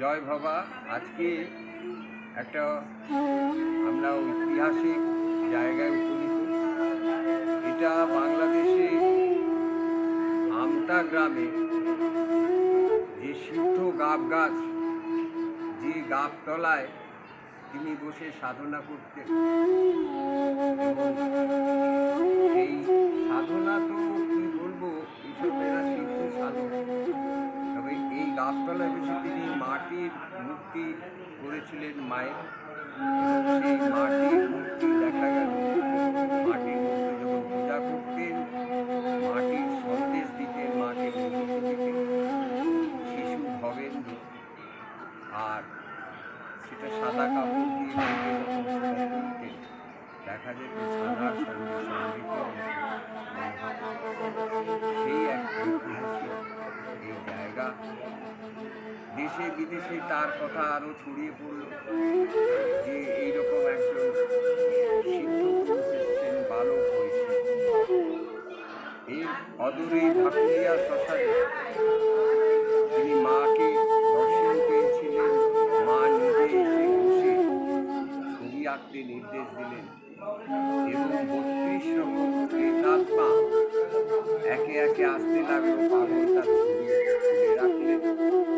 জয় বাবা আজকে একটা আমরা ঐতিহাসিক জায়গায় উপনীত। এটা বাংলাদেশে আমতা গ্রামে যে সিদ্ধ গাব গাছ, যে গাবতলায় তিনি বসে সাধনা করতেন। সেই সাধনা তো গাবতলায় বসে তিনি মাটির মূর্তি করেছিলেন মায়ের। মাটির আর সেটা সাদা কাপড় দিয়ে দেখা যেত সাদার সঙ্গে সমৃদ্ধ বিদেশে তার কথা আরও ছড়িয়ে পড়ল যে এইরকম একজন বালক হয়েছে। এর অদূরে ভাকুলিয়া তিনি মাকে দর্শন পেয়েছিলেন। মা নিজে এসে ছবি আঁকতে নির্দেশ দিলেন এবং বত্রিশ রকম একে একে আসতে লাগল পাগল তার ছবি রাখলেন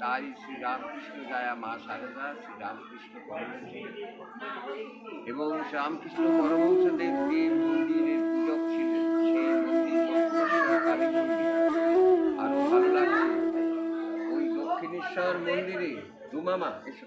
তাই শ্রীরামকৃষ্ণ রামকৃষ্ণ জায়া মা সারদা শ্রীরামকৃষ্ণ পরমহংস। এবং শ্রীরামকৃষ্ণ পরমহংসদেব যে মন্দিরের পূজক ছিলেন। সেই মন্দির ওই দক্ষিণেশ্বর মন্দিরে দুমামা এসো।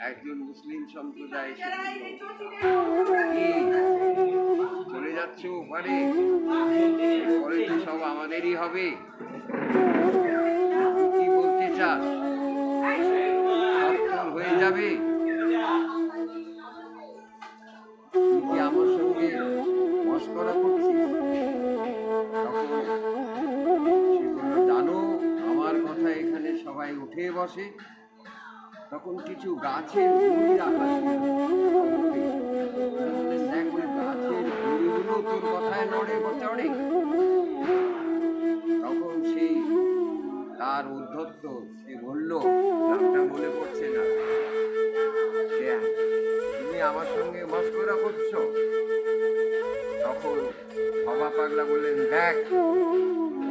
একজন মুসলিম সম্প্রদায় এসে বলল, "কি, চলে যাচ্ছ ওপারে পরে তো সব আমাদেরই হবে। কি বলতে চাস? হয়ে যাবে। কি আমার সঙ্গে মস্করা করছিস? জানো আমার কথা এখানে সবাই উঠে বসে। তখন কিছু গাছের গুড়ি কথায় নড়ে চড়ে তখন সেই তার উদ্ধত্ত, সে বলল, নামটা মনে পড়ছে না। তুমি আমার সঙ্গে মস্করা করছ। তখন বাবা পাগলা বললেন, দেখ,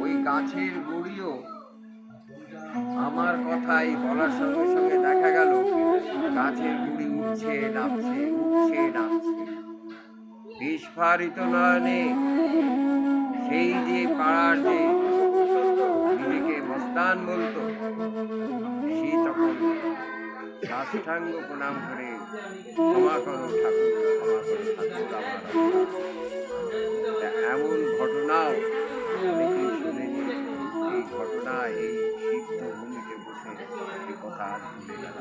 ওই গাছের গুড়িও আমার কথাই বলার সঙ্গে সঙ্গে গাছের গুড়ি উঠছে নামছে উঠছে নামছে বিস্ফারিত নয়নে সেই যে পাড়ার যে নিজেকে মস্তান বলতো, সে তখন সাষ্টাঙ্গ প্রণাম করে ক্ষমা করো ঠাকুর এমন ঘটনাও অনেকেই শুনেনি এই ঘটনা এই সিদ্ধ ভূমিতে বসে। কথা। আর ভুলে গেল